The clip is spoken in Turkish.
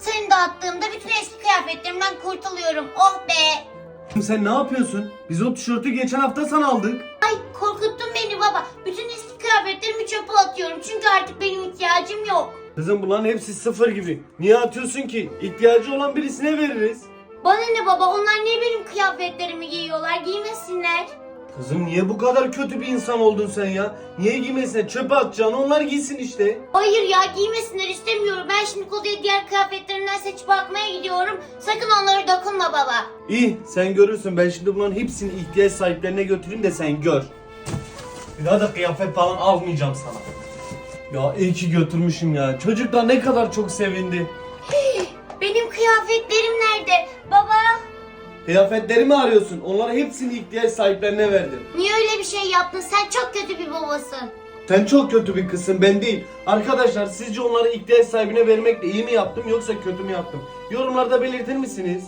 Seni dağıttığımda bütün eski kıyafetlerimden kurtuluyorum. Oh be. Sen ne yapıyorsun? Biz o tişörtü geçen hafta sana aldık. Ay korkuttun beni baba. Bütün eski kıyafetlerimi çöpe atıyorum. Çünkü artık benim ihtiyacım yok. Kızım bunların hepsi sıfır gibi. Niye atıyorsun ki? İhtiyacı olan birisine veririz. Bana ne baba onlar niye benim kıyafetlerimi giyiyorlar giymesinler. Kızım niye bu kadar kötü bir insan oldun sen ya? Niye giymesin? Çöpe atacaksın onlar giysin işte. Hayır ya giymesinler istemiyorum. Ben şimdi odaya diğer kıyafetlerimden seçip bakmaya gidiyorum. Sakın onlara dokunma baba. İyi sen görürsün ben şimdi bunların hepsini ihtiyaç sahiplerine götüreyim de sen gör. Bir daha da kıyafet falan almayacağım sana. Ya iyi ki götürmüşüm ya. Çocuklar ne kadar çok sevindi. Benim kıyafetlerim nerede? Baba Kıyafetleri mi arıyorsun? Onların hepsini ihtiyaç sahiplerine verdim. niye öyle bir şey yaptın? Sen çok kötü bir babasın. Sen çok kötü bir kızsın ben değil. Arkadaşlar sizce onları ihtiyaç sahibine vermekle iyi mi yaptım yoksa kötü mü yaptım? Yorumlarda belirtir misiniz?